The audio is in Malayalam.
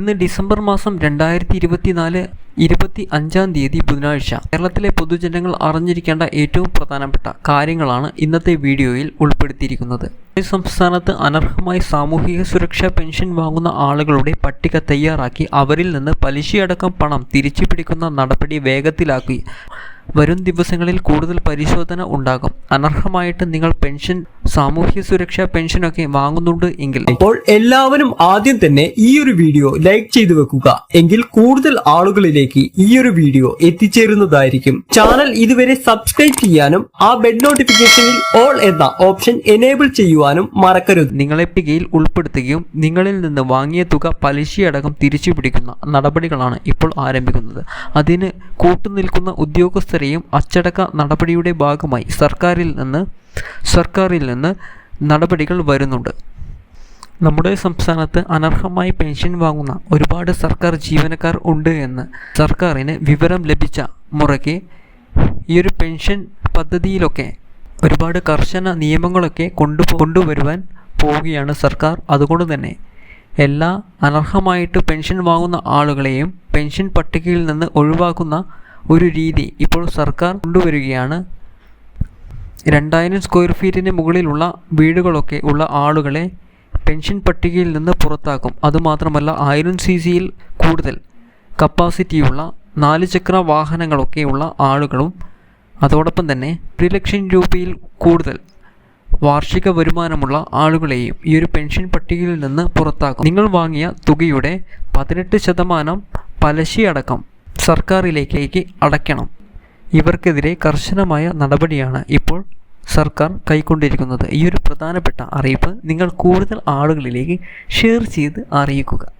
ഇന്ന് ഡിസംബർ മാസം രണ്ടായിരത്തി ഇരുപത്തിനാല് ഇരുപത്തി അഞ്ചാം തീയതി ബുധനാഴ്ച. കേരളത്തിലെ പൊതുജനങ്ങൾ അറിഞ്ഞിരിക്കേണ്ട ഏറ്റവും പ്രധാനപ്പെട്ട കാര്യങ്ങളാണ് ഇന്നത്തെ വീഡിയോയിൽ ഉൾപ്പെടുത്തിയിരിക്കുന്നത്. സംസ്ഥാനത്ത് അനർഹമായി സാമൂഹിക സുരക്ഷാ പെൻഷൻ വാങ്ങുന്ന ആളുകളുടെ പട്ടിക തയ്യാറാക്കി അവരിൽ നിന്ന് പലിശയടക്കം പണം തിരിച്ചു പിടിക്കുന്ന നടപടി വേഗത്തിലാക്കി. വരും ദിവസങ്ങളിൽ കൂടുതൽ പരിശോധന ഉണ്ടാകും. അനർഹമായിട്ട് നിങ്ങൾ പെൻഷൻ സാമൂഹ്യ സുരക്ഷാ പെൻഷനൊക്കെ വാങ്ങുന്നുണ്ട് എങ്കിൽ അപ്പോൾ എല്ലാവരും ആദ്യം തന്നെ ഈ ഒരു വീഡിയോ ലൈക്ക് ചെയ്തു വെക്കുക. എങ്കിൽ കൂടുതൽ ആളുകളിലേക്ക് ഈ ഒരു വീഡിയോ എത്തിച്ചേരുന്നതായിരിക്കും. ചാനൽ ഇതുവരെ സബ്സ്ക്രൈബ് ചെയ്യാനും ആ ബെഡ് നോട്ടിഫിക്കേഷനിൽ ഓൾ എന്ന ഓപ്ഷൻ എനേബിൾ ചെയ്യുവാനും മറക്കരുത്. നിങ്ങളെ പികയിൽ ഉൾപ്പെടുത്തുകയും നിങ്ങളിൽ നിന്ന് വാങ്ങിയ തുക പലിശയടക്കം തിരിച്ചു പിടിക്കുന്ന നടപടികളാണ് ഇപ്പോൾ ആരംഭിക്കുന്നത്. അതിന് കൂട്ടുനിൽക്കുന്ന ഉദ്യോഗസ്ഥരെയും അച്ചടക്ക നടപടിയുടെ ഭാഗമായി സർക്കാരിൽ നിന്ന് സർക്കാരിൽ നിന്ന് നടപടികൾ വരുന്നുണ്ട്. നമ്മുടെ സംസ്ഥാനത്ത് അനർഹമായി പെൻഷൻ വാങ്ങുന്ന ഒരുപാട് സർക്കാർ ജീവനക്കാർ ഉണ്ട് എന്ന് സർക്കാരിന് വിവരം ലഭിച്ച മുറയ്ക്ക് ഈ ഒരു പെൻഷൻ പദ്ധതിയിലൊക്കെ ഒരുപാട് കർശന നിയമങ്ങളൊക്കെ കൊണ്ടു കൊണ്ടുവരുവാൻ പോവുകയാണ് സർക്കാർ. അതുകൊണ്ട് തന്നെ എല്ലാ അനർഹമായിട്ട് പെൻഷൻ വാങ്ങുന്ന ആളുകളെയും പെൻഷൻ പട്ടികയിൽ നിന്ന് ഒഴിവാക്കുന്ന ഒരു രീതി ഇപ്പോൾ സർക്കാർ കൊണ്ടുവരികയാണ്. രണ്ടായിരം സ്ക്വയർ ഫീറ്റിന് മുകളിലുള്ള വീടുകളൊക്കെ ഉള്ള ആളുകളെ പെൻഷൻ പട്ടികയിൽ നിന്ന് പുറത്താക്കും. അതുമാത്രമല്ല ആയിരം സി സിയിൽ കൂടുതൽ കപ്പാസിറ്റിയുള്ള നാല് ചക്ര വാഹനങ്ങളൊക്കെയുള്ള ആളുകളും അതോടൊപ്പം തന്നെ ഒരു ലക്ഷം രൂപയിൽ കൂടുതൽ വാർഷിക വരുമാനമുള്ള ആളുകളെയും ഈ ഒരു പെൻഷൻ പട്ടികയിൽ നിന്ന് പുറത്താക്കും. നിങ്ങൾ വാങ്ങിയ തുകയുടെ പതിനെട്ട് ശതമാനം പലിശയടക്കം സർക്കാരിലേക്കേക്ക് അടയ്ക്കണം. ഇവർക്കെതിരെ കർശനമായ നടപടിയാണ് ഇപ്പോൾ സർക്കാർ കൈക്കൊണ്ടിരിക്കുന്നത്. ഈ ഒരു പ്രധാനപ്പെട്ട അറിയിപ്പ് നിങ്ങൾ കൂടുതൽ ആളുകളിലേക്ക് ഷെയർ ചെയ്ത് അറിയിക്കുക.